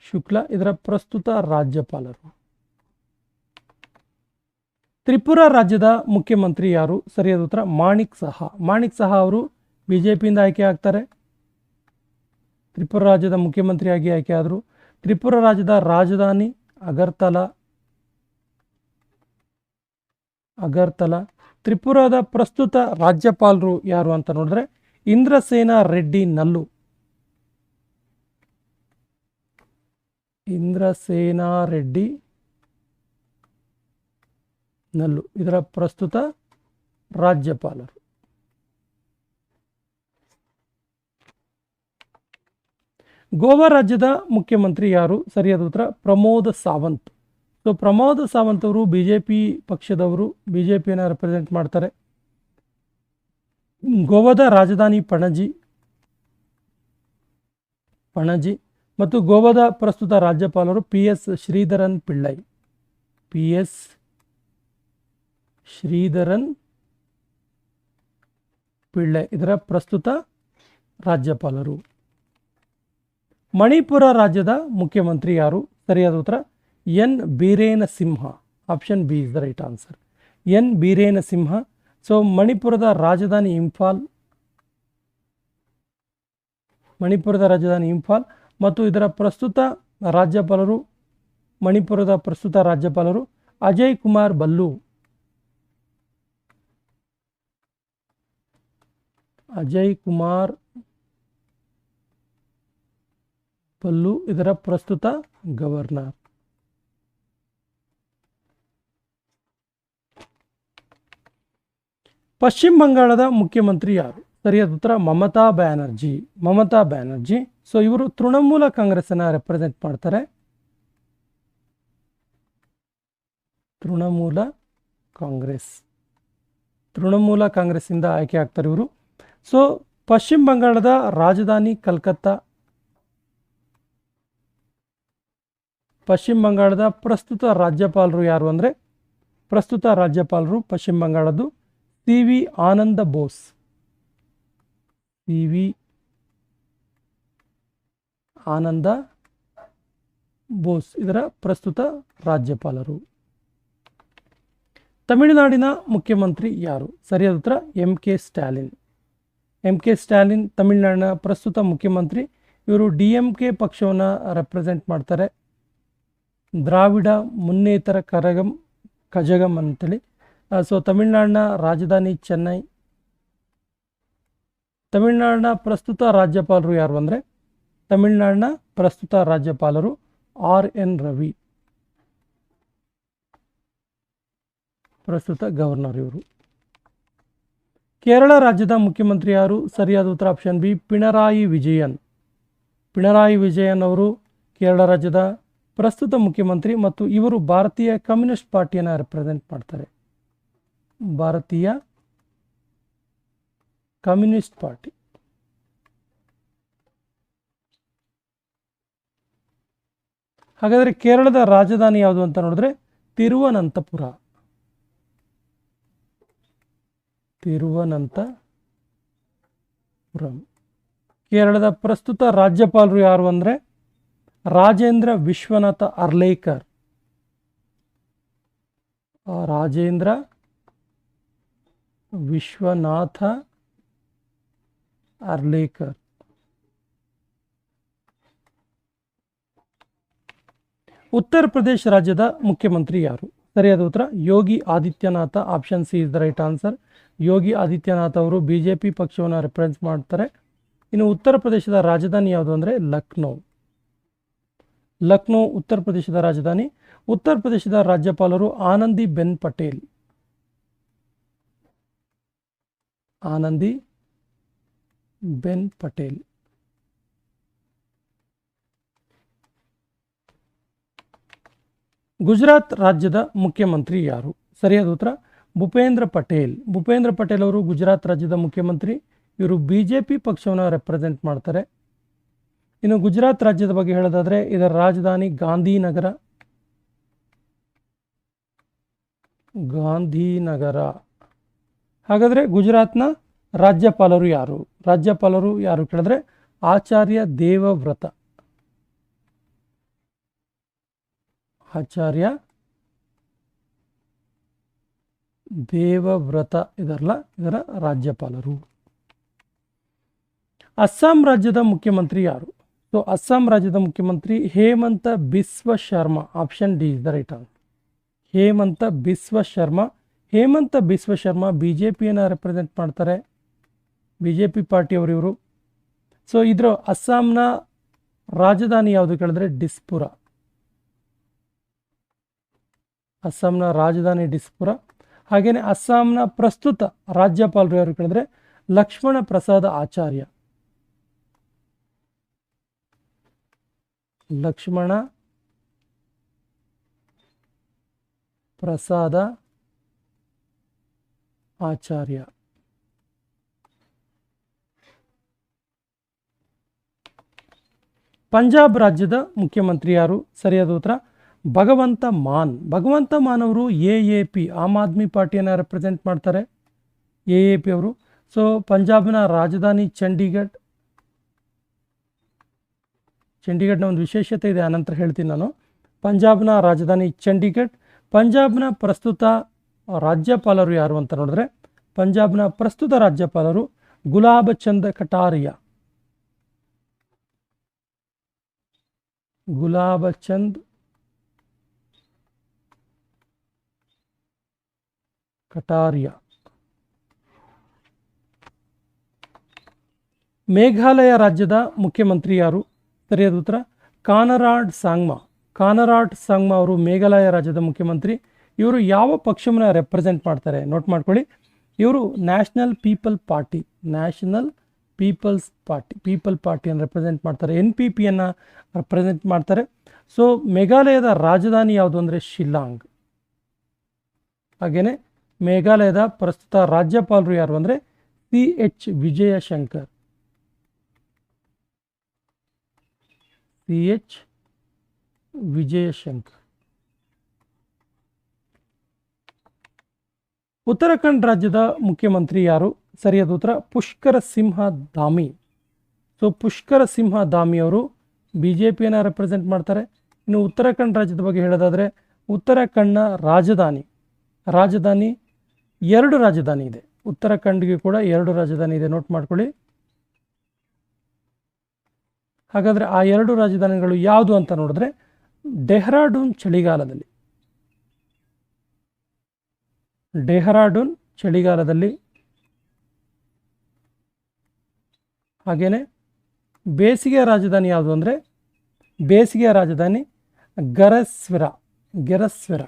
ಶುಕ್ಲ ಇದರ ಪ್ರಸ್ತುತ ರಾಜ್ಯಪಾಲರು. ತ್ರಿಪುರ ರಾಜ್ಯದ ಮುಖ್ಯಮಂತ್ರಿ ಯಾರು? ಸರಿಯಾದ ಉತ್ತರ, ಮಾಣಿಕ್ ಸಹಾ. ಮಾಣಿಕ್ ಸಹಾ ಅವರು ಬಿ ಜೆ ಪಿಯಿಂದ ಆಯ್ಕೆ ಆಗ್ತಾರೆ. ತ್ರಿಪುರ ರಾಜ್ಯದ ಮುಖ್ಯಮಂತ್ರಿಯಾಗಿ ಆಯ್ಕೆ ಆದರು. ತ್ರಿಪುರ ರಾಜ್ಯದ ರಾಜಧಾನಿ ಅಗರ್ತಲಾ. ಅಗರ್ತಲಾ. ತ್ರಿಪುರದ ಪ್ರಸ್ತುತ ರಾಜ್ಯಪಾಲರು ಯಾರು ಅಂತ ನೋಡಿದ್ರೆ, ಇಂದ್ರಸೇನಾ ರೆಡ್ಡಿ ನಲ್ಲು. ಇಂದ್ರಸೇನಾ ರೆಡ್ಡಿ, ನಲ್ಲು. ಇದರ ಪ್ರಸ್ತುತ ರಾಜ್ಯಪಾಲರು. ಗೋವಾ ರಾಜ್ಯದ ಮುಖ್ಯಮಂತ್ರಿ ಯಾರು? ಸರಿಯಾದ ಉತ್ತರ, ಪ್ರಮೋದ್ ಸಾವಂತ್. ಸೊ ಪ್ರಮೋದ್ ಸಾವಂತ್ ಅವರು ಬಿ ಜೆ ಪಿ ಪಕ್ಷದವರು ಬಿ ಜೆ ಪಿಯನ್ನು ರೆಪ್ರೆಸೆಂಟ್ ಮಾಡ್ತಾರೆ. ಗೋವಾದ ರಾಜಧಾನಿ ಪಣಜಿ. ಪಣಜಿ. ಮತ್ತು ಗೋವಾದ ಪ್ರಸ್ತುತ ರಾಜ್ಯಪಾಲರು P S Sreedharan Pillai. P S Sreedharan Pillai ಇದರ ಪ್ರಸ್ತುತ ರಾಜ್ಯಪಾಲರು. ಮಣಿಪುರ ರಾಜ್ಯದ ಮುಖ್ಯಮಂತ್ರಿ ಯಾರು? ಸರಿಯಾದ ಉತ್ತರ, N. Biren Singh option B is the right answer. N. Biren Singh so, ಮಣಿಪುರದ ರಾಜಧಾನಿ ಇಂಫಾಲ್, ಮಣಿಪುರದ ರಾಜಧಾನಿ ಇಂಫಾಲ್ ಮತ್ತು ಇದರ ಪ್ರಸ್ತುತ ರಾಜ್ಯಪಾಲರು, ಮಣಿಪುರದ ಪ್ರಸ್ತುತ ರಾಜ್ಯಪಾಲರು ಅಜಯ್ ಕುಮಾರ್ ಬಲ್ಲು. ಅಜಯ್ ಕುಮಾರ್ ಬಲ್ಲು, ಇದರ ಪ್ರಸ್ತುತ ಗವರ್ನರ್. ಪಶ್ಚಿಮ ಬಂಗಾಳದ ಮುಖ್ಯಮಂತ್ರಿ ಯಾರು? ಸರಿಯಾದ ಉತ್ತರ ಮಮತಾ ಬ್ಯಾನರ್ಜಿ ಮಮತಾ ಬ್ಯಾನರ್ಜಿ. ಸೊ ಇವರು ತೃಣಮೂಲ ಕಾಂಗ್ರೆಸ್ಸನ್ನು ರೆಪ್ರೆಸೆಂಟ್ ಮಾಡ್ತಾರೆ. ತೃಣಮೂಲ ಕಾಂಗ್ರೆಸ್. ತೃಣಮೂಲ ಕಾಂಗ್ರೆಸ್ಸಿಂದ ಆಯ್ಕೆ ಆಗ್ತಾರೆ ಇವರು. ಸೊ ಪಶ್ಚಿಮ ಬಂಗಾಳದ ರಾಜಧಾನಿ ಕಲ್ಕತ್ತಾ. ಪಶ್ಚಿಮ ಬಂಗಾಳದ ಪ್ರಸ್ತುತ ರಾಜ್ಯಪಾಲರು ಯಾರು ಅಂದರೆ, ಪ್ರಸ್ತುತ ರಾಜ್ಯಪಾಲರು ಪಶ್ಚಿಮ ಬಂಗಾಳದ್ದು C V Ananda Bose. C V Ananda Bose ಇದರ ಪ್ರಸ್ತುತ ರಾಜ್ಯಪಾಲರು. ತಮಿಳುನಾಡಿನ ಮುಖ್ಯಮಂತ್ರಿ ಯಾರು? ಸರಿಯಾದ ಉತ್ತರ, M K Stalin. M K Stalin ತಮಿಳುನಾಡಿನ ಪ್ರಸ್ತುತ ಮುಖ್ಯಮಂತ್ರಿ. ಇವರು ಡಿ ಎಂ ಕೆ ಪಕ್ಷವನ್ನು ರೆಪ್ರೆಸೆಂಟ್ ಮಾಡ್ತಾರೆ. ದ್ರಾವಿಡ ಮುನ್ನೇತರ ಕರಗಂ, ಕಜಗಂ ಅಂತೇಳಿ. ಸೊ ತಮಿಳುನಾಡಿನ ರಾಜಧಾನಿ ಚೆನ್ನೈ ತಮಿಳುನಾಡಿನ ಪ್ರಸ್ತುತ ರಾಜ್ಯಪಾಲರು ಯಾರು ಅಂದರೆ ತಮಿಳುನಾಡಿನ ಪ್ರಸ್ತುತ ರಾಜ್ಯಪಾಲರು ಆರ್ ಎನ್ ರವಿ. ಪ್ರಸ್ತುತ ಗವರ್ನರ್ ಇವರು. ಕೇರಳ ರಾಜ್ಯದ ಮುಖ್ಯಮಂತ್ರಿ ಯಾರು? ಸರಿಯಾದ ಉತ್ತರ ಆಪ್ಷನ್ ಬಿ, ಪಿಣರಾಯಿ ವಿಜಯನ್. ಪಿಣರಾಯಿ ವಿಜಯನ್ ಅವರು ಕೇರಳ ರಾಜ್ಯದ ಪ್ರಸ್ತುತ ಮುಖ್ಯಮಂತ್ರಿ ಮತ್ತು ಇವರು ಭಾರತೀಯ ಕಮ್ಯುನಿಸ್ಟ್ ಪಾರ್ಟಿಯನ್ನು ರೆಪ್ರೆಸೆಂಟ್ ಮಾಡ್ತಾರೆ. ಭಾರತೀಯ ಕಮ್ಯುನಿಸ್ಟ್ ಪಾರ್ಟಿ. ಹಾಗಾದರೆ ಕೇರಳದ ರಾಜಧಾನಿ ಯಾವುದು ಅಂತ ನೋಡಿದ್ರೆ ತಿರುವನಂತಪುರ. ತಿರುವನಂತಪುರಂ. ಕೇರಳದ ಪ್ರಸ್ತುತ ರಾಜ್ಯಪಾಲರು ಯಾರು ಅಂದರೆ ರಾಜೇಂದ್ರ ವಿಶ್ವನಾಥ ಅರ್ಲೇಕರ್. ರಾಜೇಂದ್ರ ವಿಶ್ವನಾಥ ಅರ್ಲೇಕರ್ ಉತ್ತರ ಪ್ರದೇಶ ರಾಜ್ಯದ ಮುಖ್ಯಮಂತ್ರಿ ಯಾರು ಸರಿಯಾದ ಉತ್ತರ Yogi Adityanath option C is the right answer Yogi Adityanath ಅವರು ಬಿ ಜೆ ಪಿ ಪಕ್ಷವನ್ನು ರೆಪ್ರೆಸೆಂಟ್ ಮಾಡ್ತಾರೆ. ಇನ್ನು ಉತ್ತರ ಪ್ರದೇಶದ ರಾಜಧಾನಿ ಯಾವುದು ಅಂದರೆ ಲಕ್ನೋ ಲಕ್ನೋ ಉತ್ತರ ಪ್ರದೇಶದ ರಾಜಧಾನಿ. ಉತ್ತರ ಪ್ರದೇಶದ ರಾಜ್ಯಪಾಲರು ಆನಂದಿ ಬೆನ್ ಪಟೇಲ್ ಆನಂದಿ ಬೆನ್ ಪಟೇಲ್. ಗುಜರಾತ್ ರಾಜ್ಯದ ಮುಖ್ಯಮಂತ್ರಿ ಯಾರು? ಸರಿಯಾದ ಉತ್ತರ, ಭೂಪೇಂದ್ರ ಪಟೇಲ್. ಭೂಪೇಂದ್ರ ಪಟೇಲ್ ಅವರು ಗುಜರಾತ್ ರಾಜ್ಯದ ಮುಖ್ಯಮಂತ್ರಿ. ಇವರು ಬಿ ಜೆ ಪಿ ಪಕ್ಷವನ್ನು ರೆಪ್ರೆಸೆಂಟ್ ಮಾಡ್ತಾರೆ. ಇನ್ನು ಗುಜರಾತ್ ರಾಜ್ಯದ ಬಗ್ಗೆ ಹೇಳೋದಾದ್ರೆ, ಇದರ ರಾಜಧಾನಿ ಗಾಂಧಿನಗರ. ಗಾಂಧಿನಗರ. ಹಾಗಾದರೆ ಗುಜರಾತ್ನ ರಾಜ್ಯಪಾಲರು ಯಾರು? ರಾಜ್ಯಪಾಲರು ಯಾರು ಕೇಳಿದ್ರೆ ಆಚಾರ್ಯ ದೇವವ್ರತ. ಆಚಾರ್ಯ ದೇವವ್ರತ ಇದರಲ್ಲ, ಇದರ ರಾಜ್ಯಪಾಲರು. ಅಸ್ಸಾಂ ರಾಜ್ಯದ ಮುಖ್ಯಮಂತ್ರಿ ಯಾರು? ಸೊ ಅಸ್ಸಾಂ ರಾಜ್ಯದ ಮುಖ್ಯಮಂತ್ರಿ Himanta Biswa Sarma option D is the right answer Himanta Biswa Sarma, Himanta Biswa Sarma B J ಪಿಯನ್ನು ರೆಪ್ರೆಸೆಂಟ್ ಮಾಡ್ತಾರೆ. ಬಿ ಜೆ ಪಿ ಪಾರ್ಟಿಯವರು ಇವರು. ಸೊ ಇದರ ಅಸ್ಸಾಂನ ರಾಜಧಾನಿ ಯಾವುದು ಕೇಳಿದ್ರೆ ಡಿಸ್ಪುರ ಅಸ್ಸಾಂನ ರಾಜಧಾನಿ ಡಿಸ್ಪುರ ಹಾಗೆಯೇ ಅಸ್ಸಾಂನ ಪ್ರಸ್ತುತ ರಾಜ್ಯಪಾಲರು ಯಾರು ಕೇಳಿದ್ರೆ ಲಕ್ಷ್ಮಣ ಪ್ರಸಾದ ಆಚಾರ್ಯ. ಲಕ್ಷ್ಮಣ ಪ್ರಸಾದ ಆಚಾರ್ಯ. ಪಂಜಾಬ್ ರಾಜ್ಯದ ಮುಖ್ಯಮಂತ್ರಿ ಯಾರು? ಸರಿಯಾದ ಉತ್ತರ, ಭಗವಂತ ಮಾನ್. ಭಗವಂತ ಮಾನ್ ಅವರು A A P Aam Aadmi ಪಾರ್ಟಿಯನ್ನು represent ಮಾಡ್ತಾರೆ. ಎ ಎ ಪಿ ಅವರು. ಸೊ ಪಂಜಾಬ್ನ ರಾಜಧಾನಿ ಚಂಡೀಗಢ ಚಂಡೀಗಢನ ಒಂದು ವಿಶೇಷತೆ ಇದೆ, ಆನಂತರ ಹೇಳ್ತೀನಿ ನಾನು. ಪಂಜಾಬ್ನ ರಾಜಧಾನಿ ಚಂಡೀಗಢ ಪಂಜಾಬ್ನ ಪ್ರಸ್ತುತ ರಾಜ್ಯಪಾಲರು ಯಾರು ಅಂತ ನೋಡಿದ್ರೆ, ಪಂಜಾಬ್ನ ಪ್ರಸ್ತುತ ರಾಜ್ಯಪಾಲರು ಗುಲಾಬ್ ಚಂದ್ ಕಟಾರಿಯಾ. ಗುಲಾಬ ಚಂದ್ ಕಟಾರಿಯಾ. ಮೇಘಾಲಯ ರಾಜ್ಯದ ಮುಖ್ಯಮಂತ್ರಿ ಯಾರು ಸರಿಯಾದ ಉತ್ತರ, ಕಾನರಾಡ್ ಸಾಂಗ್ಮಾ. ಕಾನರಾಡ್ ಸಾಂಗ್ಮಾ ಅವರು ಮೇಘಾಲಯ ರಾಜ್ಯದ ಮುಖ್ಯಮಂತ್ರಿ. ಇವರು ಯಾವ ಪಕ್ಷವನ್ನು ರೆಪ್ರೆಸೆಂಟ್ ಮಾಡ್ತಾರೆ? ನೋಟ್ ಮಾಡ್ಕೊಳ್ಳಿ. ಇವರು national people party national people's party people ಪಾರ್ಟಿಯನ್ನು represent ಮಾಡ್ತಾರೆ. ಎನ್ ಪಿ ಪಿಯನ್ನು ರೆಪ್ರೆಸೆಂಟ್ ಮಾಡ್ತಾರೆ. ಸೊ ಮೇಘಾಲಯದ ರಾಜಧಾನಿ ಯಾವುದು ಅಂದರೆ ಶಿಲ್ಲಾಂಗ್. ಹಾಗೆಯೇ ಮೇಘಾಲಯದ ಪ್ರಸ್ತುತ ರಾಜ್ಯಪಾಲರು ಯಾರು ಅಂದರೆ C H Vijayashankar. C H Vijayashankar. Uttarakhand ರಾಜ್ಯದ ಮುಖ್ಯಮಂತ್ರಿ ಯಾರು? ಸರಿಯಾದ ಉತ್ತರ, ಪುಷ್ಕರ ಸಿಂಹ ದಾಮಿ. ಸೊ ಪುಷ್ಕರ ಸಿಂಹ ಧಾಮಿ ಅವರು ಬಿ ಜೆ ಪಿಯನ್ನು ರೆಪ್ರೆಸೆಂಟ್ ಮಾಡ್ತಾರೆ. ಇನ್ನು ಉತ್ತರಾಖಂಡ್ ರಾಜ್ಯದ ಬಗ್ಗೆ ಹೇಳೋದಾದರೆ, ಉತ್ತರಾಖಂಡ್ನ ರಾಜಧಾನಿ ರಾಜಧಾನಿ ಎರಡು ರಾಜಧಾನಿ ಇದೆ. ಉತ್ತರಾಖಂಡ್ಗೆ ಕೂಡ ಎರಡು ರಾಜಧಾನಿ ಇದೆ ನೋಟ್ ಮಾಡ್ಕೊಳ್ಳಿ. ಹಾಗಾದರೆ ಆ ಎರಡು ರಾಜಧಾನಿಗಳು ಯಾವುದು ಅಂತ ನೋಡಿದ್ರೆ, ಡೆಹ್ರಾಡೂನ್ ಚಳಿಗಾಲದಲ್ಲಿ. ಡೆಹ್ರಾಡೂನ್ ಚಳಿಗಾಲದಲ್ಲಿ ಹಾಗೆಯೇ ಬೇಸಿಗೆಯ ರಾಜಧಾನಿ ಯಾವುದು ಅಂದರೆ ಬೇಸಿಗೆಯ ರಾಜಧಾನಿ ಗರಸ್ವಿರ, ಗೆರಸ್ವಿರ.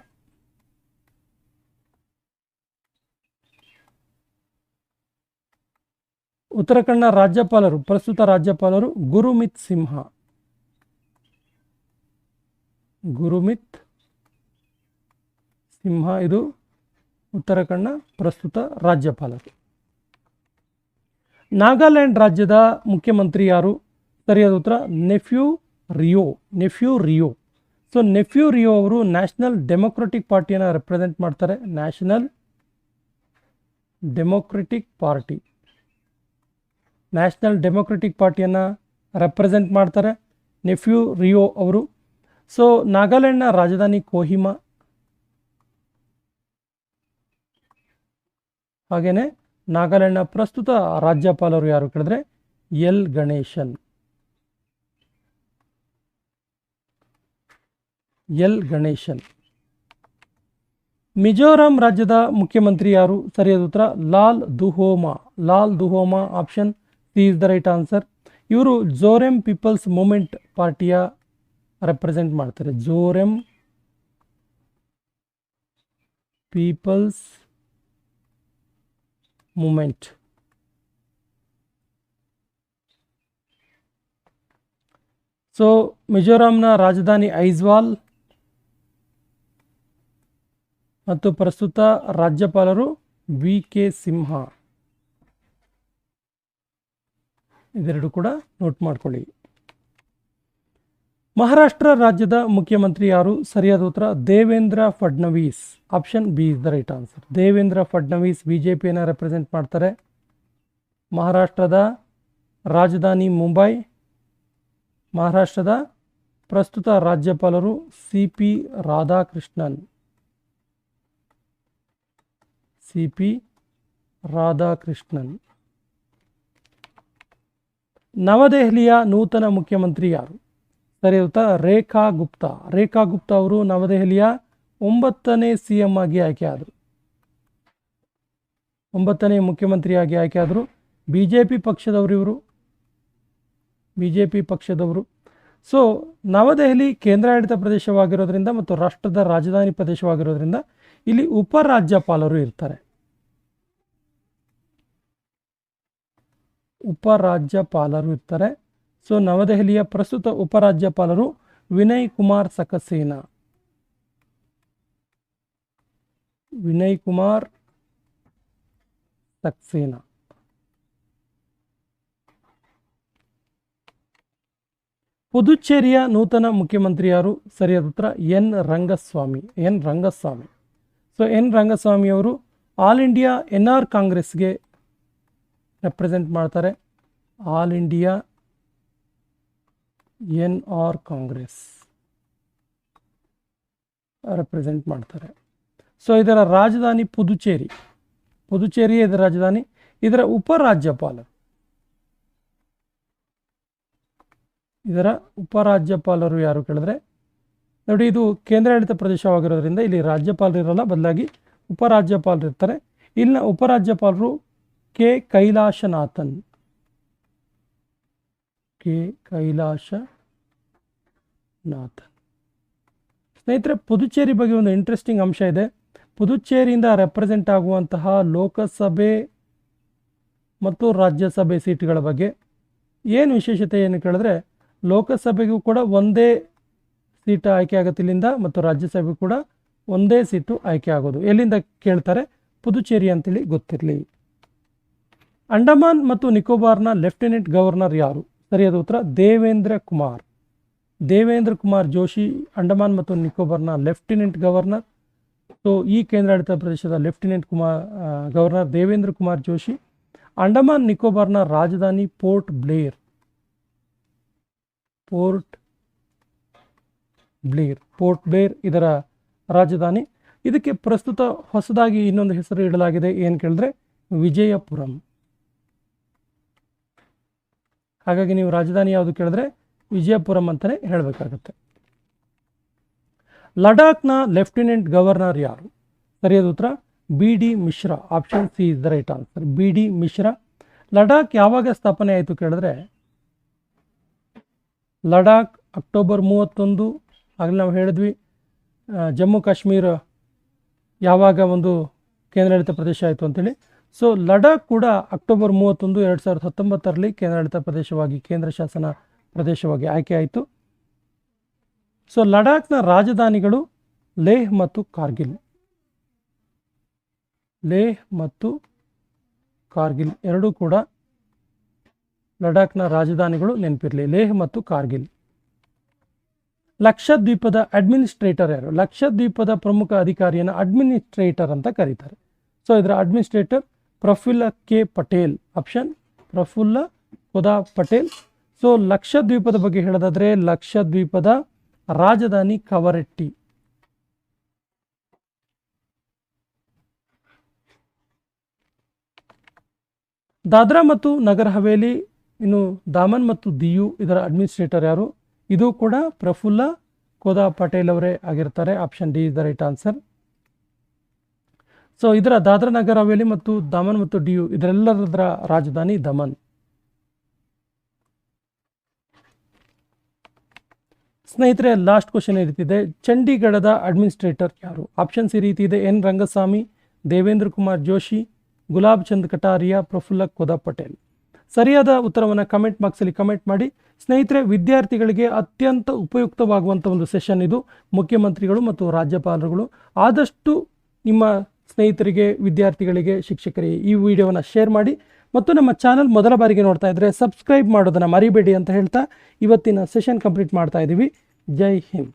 ಉತ್ತರಾಖಂಡ್ನ ರಾಜ್ಯಪಾಲರು, ಪ್ರಸ್ತುತ ರಾಜ್ಯಪಾಲರು ಗುರುಮಿತ್ ಸಿಂಹ. ಗುರುಮಿತ್ ಸಿಂಹ ಇದು ಉತ್ತರಾಖಂಡ್ನ ಪ್ರಸ್ತುತ ರಾಜ್ಯಪಾಲರು. ನಾಗಾಲ್ಯಾಂಡ್ ರಾಜ್ಯದ ಮುಖ್ಯಮಂತ್ರಿ ಯಾರು? ಸರಿಯಾದ ಉತ್ತರ, ನೆಫ್ಯೂ ರಿಯೋ ನೆಫ್ಯೂ ರಿಯೋ. ಸೊ ನೆಫ್ಯೂ ರಿಯೋ ಅವರು ನ್ಯಾಷನಲ್ ಡೆಮೊಕ್ರೆಟಿಕ್ ಪಾರ್ಟಿಯನ್ನು ರೆಪ್ರೆಸೆಂಟ್ ಮಾಡ್ತಾರೆ. National democratic party national democratic ಪಾರ್ಟಿಯನ್ನು ರೆಪ್ರೆಸೆಂಟ್ ಮಾಡ್ತಾರೆ ನೆಫ್ಯೂ ರಿಯೋ ಅವರು. ಸೊ ನಾಗಾಲ್ಯಾಂಡ್ನ ರಾಜಧಾನಿ ಕೋಹಿಮಾ. ಹಾಗೆಯೇ ನಾಗಾಲ್ಯಾಂಡ್ನ ಪ್ರಸ್ತುತ ರಾಜ್ಯಪಾಲರು ಯಾರು ಕೇಳಿದ್ರೆ ಎಲ್ ಗಣೇಶನ್. ಎಲ್ ಗಣೇಶನ್. ಮಿಜೋರಾಂ ರಾಜ್ಯದ ಮುಖ್ಯಮಂತ್ರಿ ಯಾರು? ಸರಿಯಾದ ಉತ್ತರ, Lal Duhoma. Lal Duhoma option C is the right answer. ಇವರು ಜೋರೆಮ್ ಪೀಪಲ್ಸ್ ಮೂಮೆಂಟ್ ಪಾರ್ಟಿಯ ರೆಪ್ರೆಸೆಂಟ್ ಮಾಡ್ತಾರೆ. ಜೋರೆಂ ಪೀಪಲ್ಸ್ ಮೂಮೆಂಟ್ ಸೊ ಮಿಜೋರಾಂನ ರಾಜಧಾನಿ ಐಜ್ವಾಲ್ ಮತ್ತು ಪ್ರಸ್ತುತ ರಾಜ್ಯಪಾಲರು ವಿ ಕೆ ಸಿಂಹ ಇದೆರಡು ಕೂಡ ನೋಟ್ ಮಾಡ್ಕೊಳ್ಳಿ ಮಹಾರಾಷ್ಟ್ರ ರಾಜ್ಯದ ಮುಖ್ಯಮಂತ್ರಿ ಯಾರು ಸರಿಯಾದ ಉತ್ತರ, Devendra Fadnavis. Option B is the right answer Devendra Fadnavis B J ಪಿಯನ್ನು ರೆಪ್ರೆಸೆಂಟ್ ಮಾಡ್ತಾರೆ. ಮಹಾರಾಷ್ಟ್ರದ ರಾಜಧಾನಿ ಮುಂಬೈ, ಮಹಾರಾಷ್ಟ್ರದ ಪ್ರಸ್ತುತ ರಾಜ್ಯಪಾಲರು C P Radhakrishnan. C P Radhakrishnan. ನವದೆಹಲಿಯ ನೂತನ ಮುಖ್ಯಮಂತ್ರಿ ಯಾರು ಸರಿ ರೇಖಾ ಗುಪ್ತಾ. ರೇಖಾ ಗುಪ್ತಾ ಅವರು ನವದೆಹಲಿಯ ಒಂಬತ್ತನೇ ಸಿ ಎಂ ಆಗಿ ಆಯ್ಕೆಯಾದರು ಒಂಬತ್ತನೇ ಮುಖ್ಯಮಂತ್ರಿಯಾಗಿ ಆಯ್ಕೆಯಾದರು ಬಿ ಜೆ ಪಿ ಪಕ್ಷದವರು ಇವರು. ಬಿ ಜೆ ಪಿ ಪಕ್ಷದವರು. ಸೊ ನವದೆಹಲಿ ಕೇಂದ್ರಾಡಳಿತ ಪ್ರದೇಶವಾಗಿರೋದ್ರಿಂದ ಮತ್ತು ರಾಷ್ಟ್ರದ ರಾಜಧಾನಿ ಪ್ರದೇಶವಾಗಿರೋದ್ರಿಂದ ಇಲ್ಲಿ ಉಪರಾಜ್ಯಪಾಲರು ಇರ್ತಾರೆ. ಉಪರಾಜ್ಯಪಾಲರು ಇರ್ತಾರೆ. ಸೊ ನವದೆಹಲಿಯ ಪ್ರಸ್ತುತ ಉಪರಾಜ್ಯಪಾಲರು ವಿನಯ್ ಕುಮಾರ್ ಸಕಸೇನಾ. ವಿನಯ್ ಕುಮಾರ್ ಸಕ್ಸೇನಾ. ಪುದುಚೇರಿಯ ನೂತನ ಮುಖ್ಯಮಂತ್ರಿ ಯಾರು ಸರಿಯಾದ ಉತ್ತರ N Rangaswamy N Rangaswamy. So N Rangaswamy ಅವರು ಆಲ್ ಇಂಡಿಯಾ ಎನ್ ಆರ್ ಕಾಂಗ್ರೆಸ್ಗೆ ರೆಪ್ರೆಸೆಂಟ್ ಮಾಡ್ತಾರೆ. All India N R Congress represent ಮಾಡ್ತಾರೆ. ಸೊ ಇದರ ರಾಜಧಾನಿ ಪುದುಚೇರಿ ಪುದುಚೇರಿ ಇದರ ರಾಜಧಾನಿ, ಇದರ ಉಪರಾಜ್ಯಪಾಲರು ಇದರ ಉಪರಾಜ್ಯಪಾಲರು ಯಾರು ಕೇಳಿದ್ರೆ? ನೋಡಿ, ಇದು ಕೇಂದ್ರಾಡಳಿತ ಪ್ರದೇಶವಾಗಿರೋದ್ರಿಂದ ಇಲ್ಲಿ ರಾಜ್ಯಪಾಲರು ಇರಲ್ಲ, ಬದಲಾಗಿ ಉಪರಾಜ್ಯಪಾಲರು ಇರ್ತಾರೆ. ಇಲ್ಲಿನ ಉಪರಾಜ್ಯಪಾಲರು ಕೆ ಕೈಲಾಶನಾಥನ್. ಕೆ ಕೈಲಾಶನಾಥನ್ ಸ್ನೇಹಿತರೆ, ಪುದುಚೇರಿ ಬಗ್ಗೆ ಒಂದು ಇಂಟ್ರೆಸ್ಟಿಂಗ್ ಅಂಶ ಇದೆ. ಪುದುಚೇರಿಯಿಂದ ರೆಪ್ರೆಸೆಂಟ್ ಆಗುವಂತಹ ಲೋಕಸಭೆ ಮತ್ತು ರಾಜ್ಯಸಭೆ ಸೀಟ್ಗಳ ಬಗ್ಗೆ. ಏನು ವಿಶೇಷತೆ ಏನು ಕೇಳಿದ್ರೆ, ಲೋಕಸಭೆಗೂ ಕೂಡ ಒಂದೇ ಸೀಟ್ ಆಯ್ಕೆ ಆಗುತ್ತೆ ಇಲ್ಲಿಂದ ಮತ್ತು ರಾಜ್ಯಸಭೆಗೂ ಕೂಡ ಒಂದೇ ಸೀಟು ಆಯ್ಕೆ ಆಗೋದು. ಎಲ್ಲಿಂದ ಕೇಳ್ತಾರೆ? ಪುದುಚೇರಿ ಅಂತೇಳಿ ಗೊತ್ತಿರಲಿ. ಅಂಡಮಾನ್ ಮತ್ತು ನಿಕೋಬಾರ್ನ ಲೆಫ್ಟಿನೆಂಟ್ ಗವರ್ನರ್ ಯಾರು? ಸರಿಯಾದ ಉತ್ತರ, ದೇವೇಂದ್ರ ಕುಮಾರ್. ದೇವೇಂದ್ರ ಕುಮಾರ್ ಜೋಶಿ, ಅಂಡಮಾನ್ ಮತ್ತು ನಿಕೋಬಾರ್ನ ಲೆಫ್ಟಿನೆಂಟ್ ಗವರ್ನರ್. ಸೊ, ಈ ಕೇಂದ್ರಾಡಳಿತ ಪ್ರದೇಶದ ಲೆಫ್ಟಿನೆಂಟ್ ಕುಮಾರ್ ಗವರ್ನರ್ ದೇವೇಂದ್ರ ಕುಮಾರ್ ಜೋಶಿ. ಅಂಡಮಾನ್, ನಿಕೋಬಾರ್ನ ರಾಜಧಾನಿ Port Blair. Port Blair Port Blair ಇದರ ರಾಜಧಾನಿ. ಇದಕ್ಕೆ ಪ್ರಸ್ತುತ ಹೊಸದಾಗಿ ಇನ್ನೊಂದು ಹೆಸರು ಇಡಲಾಗಿದೆ, ಏನು ಕೇಳಿದ್ರೆ ವಿಜಯಪುರಂ. ಹಾಗಾಗಿ ನೀವು ರಾಜಧಾನಿ ಯಾವುದು ಕೇಳಿದ್ರೆ ವಿಜಯಪುರಂ ಅಂತಲೇ ಹೇಳಬೇಕಾಗುತ್ತೆ. ಲಡಾಖ್ನ ಲೆಫ್ಟಿನೆಂಟ್ ಗವರ್ನರ್ ಯಾರು? ಸರಿಯಾದ ಉತ್ತರ, B D Mishra, option C is the right answer. B D Mishra. Ladakh ಯಾವಾಗ ಸ್ಥಾಪನೆ ಆಯಿತು ಕೇಳಿದ್ರೆ, ಲಡಾಖ್ ಅಕ್ಟೋಬರ್ ಮೂವತ್ತೊಂದು, ಆಗಲೇ ನಾವು ಹೇಳಿದ್ವಿ ಜಮ್ಮು ಕಾಶ್ಮೀರ ಯಾವಾಗ ಒಂದು ಕೇಂದ್ರಾಡಳಿತ ಪ್ರದೇಶ ಆಯಿತು ಅಂತೇಳಿ ಸೊ ಲಡಾಖ್ ಕೂಡ ಅಕ್ಟೋಬರ್ ಮೂವತ್ತೊಂದು ಎರಡು ಸಾವಿರದ ಹತ್ತೊಂಬತ್ತರಲ್ಲಿ ಕೇಂದ್ರಾಡಳಿತ ಪ್ರದೇಶವಾಗಿ, ಕೇಂದ್ರ ಶಾಸನ ಪ್ರದೇಶವಾಗಿ ಆಯ್ಕೆ ಆಯಿತು. ಸೊ ಲಡಾಖ್ನ ರಾಜಧಾನಿಗಳು ಲೇಹ್ ಮತ್ತು ಕಾರ್ಗಿಲ್. ಲೇಹ್ ಮತ್ತು ಕಾರ್ಗಿಲ್ ಎರಡೂ ಕೂಡ ಲಡಾಖ್ನ ರಾಜಧಾನಿಗಳು ನೆನಪಿರಲಿ, ಲೇಹ್ ಮತ್ತು ಕಾರ್ಗಿಲ್. ಲಕ್ಷದ್ವೀಪದ ಅಡ್ಮಿನಿಸ್ಟ್ರೇಟರ್ ಯಾರು? ಲಕ್ಷದ್ವೀಪದ ಪ್ರಮುಖ ಅಧಿಕಾರಿಯನ್ನು ಅಡ್ಮಿನಿಸ್ಟ್ರೇಟರ್ ಅಂತ ಕರೀತಾರೆ. ಸೊ ಇದರ administrator Praful K Patel option Praful Khoda Patel. So ಲಕ್ಷದ್ವೀಪದ ಬಗ್ಗೆ ಹೇಳೋದಾದ್ರೆ ಲಕ್ಷದ್ವೀಪದ ರಾಜಧಾನಿ ಕವರೆಟ್ಟಿ. ದಾದ್ರಾ ಮತ್ತು ನಗರ ಹವೇಲಿ, ಇನ್ನು ದಾಮನ್ ಮತ್ತು ದಿಯು, ಇದರ ಅಡ್ಮಿನಿಸ್ಟ್ರೇಟರ್ ಯಾರು? ಇದು ಕೂಡ ಪ್ರಫುಲ್ಲ ಖೋದಾ ಪಟೇಲ್ ಅವರೇ ಆಗಿರ್ತಾರೆ. Option D is the right answer so ಇದರ ದಾದ್ರಾ ನಗರ ಹವೇಲಿ ಮತ್ತು ದಮನ್ ಮತ್ತು ಡಿಯು ಇದರೆಲ್ಲದರ ರಾಜಧಾನಿ ದಮನ್. ಸ್ನೇಹಿತರೆ ಲಾಸ್ಟ್ ಕ್ವಶನ್ ಈ ರೀತಿ ಇದೆ ಚಂಡೀಗಢದ ಅಡ್ಮಿನಿಸ್ಟ್ರೇಟರ್ ಯಾರು? ಆಪ್ಷನ್ಸ್ ಈ ರೀತಿ ಇದೆ ಎನ್ ರಂಗಸ್ವಾಮಿ, ದೇವೇಂದ್ರ ಕುಮಾರ್ ಜೋಶಿ, ಗುಲಾಬ್ ಚಂದ್ ಕಟಾರಿಯಾ, ಪ್ರಫುಲ್ಲ ಕೋದಾ ಪಟೇಲ್ ಸರಿಯಾದ ಉತ್ತರವನ್ನು ಕಮೆಂಟ್ ಬಾಕ್ಸಲ್ಲಿ ಕಮೆಂಟ್ ಮಾಡಿ. ಸ್ನೇಹಿತರೆ, ವಿದ್ಯಾರ್ಥಿಗಳಿಗೆ ಅತ್ಯಂತ ಉಪಯುಕ್ತವಾಗುವಂಥ ಒಂದು ಸೆಷನ್ ಇದು. ಮುಖ್ಯಮಂತ್ರಿಗಳು ಮತ್ತು ರಾಜ್ಯಪಾಲರುಗಳು. ಆದಷ್ಟು ನಿಮ್ಮ ಸ್ನೇಹಿತರಿಗೆ, ವಿದ್ಯಾರ್ಥಿಗಳಿಗೆ, ಶಿಕ್ಷಕರಿಗೆ ಈ ವಿಡಿಯೋವನ್ನು ಶೇರ್ ಮಾಡಿ ಮತ್ತು ನಮ್ಮ ಚಾನಲ್ ಮೊದಲ ಬಾರಿಗೆ ನೋಡ್ತಾ ಇದ್ದರೆ ಸಬ್ಸ್ಕ್ರೈಬ್ ಮಾಡೋದನ್ನು ಮರಿಬೇಡಿ ಅಂತ ಹೇಳ್ತಾ ಇವತ್ತಿನ ಸೆಷನ್ ಕಂಪ್ಲೀಟ್ ಮಾಡ್ತಾ ಇದ್ದೀವಿ ಜೈ ಹಿಂದ್.